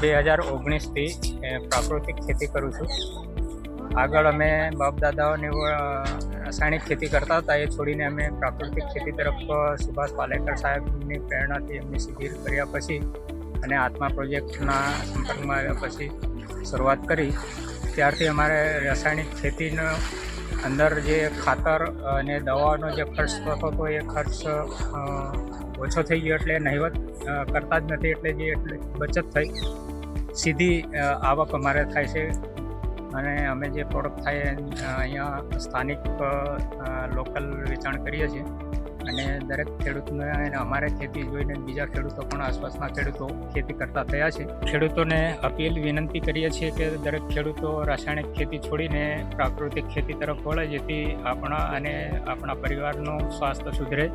બે હજાર ઓગણીસથી પ્રાકૃતિક ખેતી કરું છું. આગળ અમે બાપદાદાઓને રાસાયણિક ખેતી કરતા હતા, એ છોડીને અમે પ્રાકૃતિક ખેતી તરફ સુભાષ પાલેકર સાહેબની પ્રેરણાથી એમની શિબિર કર્યા પછી અને આત્મા પ્રોજેક્ટના સંપર્કમાં આવ્યા પછી શરૂઆત કરી. ત્યારથી અમારે રાસાયણિક ખેતીનો અંદર જે ખાતર અને દવાનો જે ખર્ચ થતો હતો એ ખર્ચ ઓછો થઈ ગયો એટલે નહીવત કરતા જ નથી એટલે જે એટલે બચત થઈ. સીધી આવક અમારે થાય છે અને અમે જે પ્રોડક્ટ થાય અહીંયા સ્થાનિક લોકલ વેચાણ કરીએ છીએ. અને દરેક ખેડૂતને અમારે ખેતી જોઈને બીજા ખેડૂતો પણ આસપાસના ખેડૂતો ખેતી કરતા થયા છે. ખેડૂતોને અપીલ વિનંતી કરીએ છીએ કે દરેક ખેડૂતો રાસાયણિક ખેતી છોડીને પ્રાકૃતિક ખેતી તરફ વળે, જેથી આપણા અને આપણા પરિવારનું સ્વાસ્થ્ય સુધરે.